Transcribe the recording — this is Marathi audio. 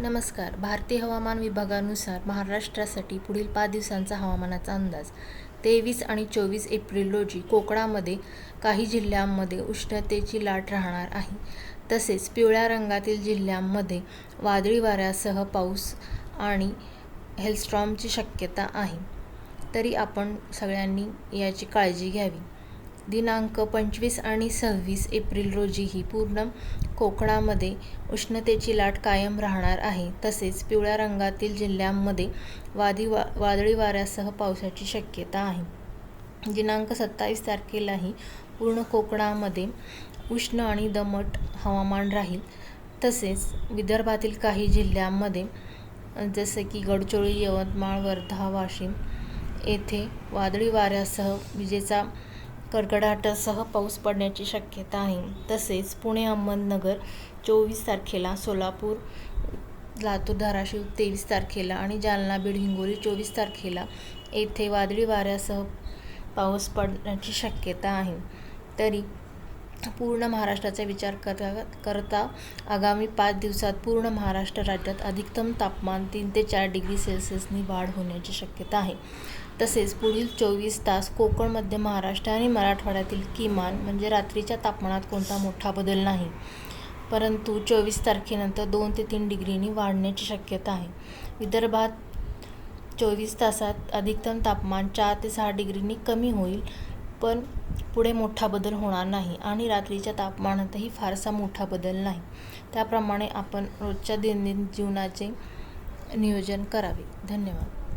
नमस्कार. भारतीय हवामान विभागानुसार महाराष्ट्रासाठी पुढील पाच दिवसांचा हवामानाचा अंदाज. तेवीस आणि चोवीस एप्रिल रोजी कोकणामध्ये काही जिल्ह्यांमध्ये उष्णतेची लाट राहणार आहे. तसेच पिवळ्या रंगातील जिल्ह्यांमध्ये वादळी वाऱ्यासह पाऊस आणि हेलस्ट्रॉमची शक्यता आहे. तरी आपण सगळ्यांनी याची काळजी घ्यावी. दिनांक पंचवीस आणि सव्वीस एप्रिल रोजीही पूर्ण कोकणामध्ये उष्णतेची लाट कायम राहणार आहे. तसेच पिवळ्या रंगातील जिल्ह्यांमध्ये वादी वा वादळी वाऱ्यासह पावसाची शक्यता आहे. दिनांक सत्तावीस तारखेलाही पूर्ण कोकणामध्ये उष्ण आणि दमट हवामान राहील. तसेच विदर्भातील काही जिल्ह्यांमध्ये जसे की गडचिरोली यवतमाळ वर्धा वाशिम येथे वादळी वाऱ्यासह विजेचा कडकडाटासह पाऊस पडण्याची शक्यता आहे. तसेच पुणे अहमदनगर चोवीस तारखेला सोलापूर लातूर धाराशिव तेवीस तारखेला आणि जालना बीड हिंगोली चोवीस तारखेला येथे वादळी वाऱ्यासह पाऊस पडण्याची शक्यता आहे. तरी पूर्ण महाराष्ट्राचा विचार करता करता आगामी पाच दिवसात पूर्ण महाराष्ट्र राज्यात अधिकतम तापमान तीन ते चार डिग्री सेल्सिअसनी वाढ होण्याची शक्यता आहे. तसेच पुढील चोवीस तास कोकण मध्य महाराष्ट्र आणि मराठवाड्यातील किमान म्हणजे रात्रीच्या तापमानात कोणता मोठा बदल नाही. परंतु चोवीस तारखेनंतर दोन ते तीन डिग्रीनी वाढण्याची शक्यता आहे. विदर्भात चोवीस तासात अधिकतम तापमान चार ते सहा डिग्रीनी कमी होईल. पण पुढे मोठा बदल होणार नाही आणि रात्रीच्या तापमानातही फारसा मोठा बदल नाही. त्याप्रमाणे आपण रोजच्या दैनंदिन जीवनाचे नियोजन करावे. धन्यवाद.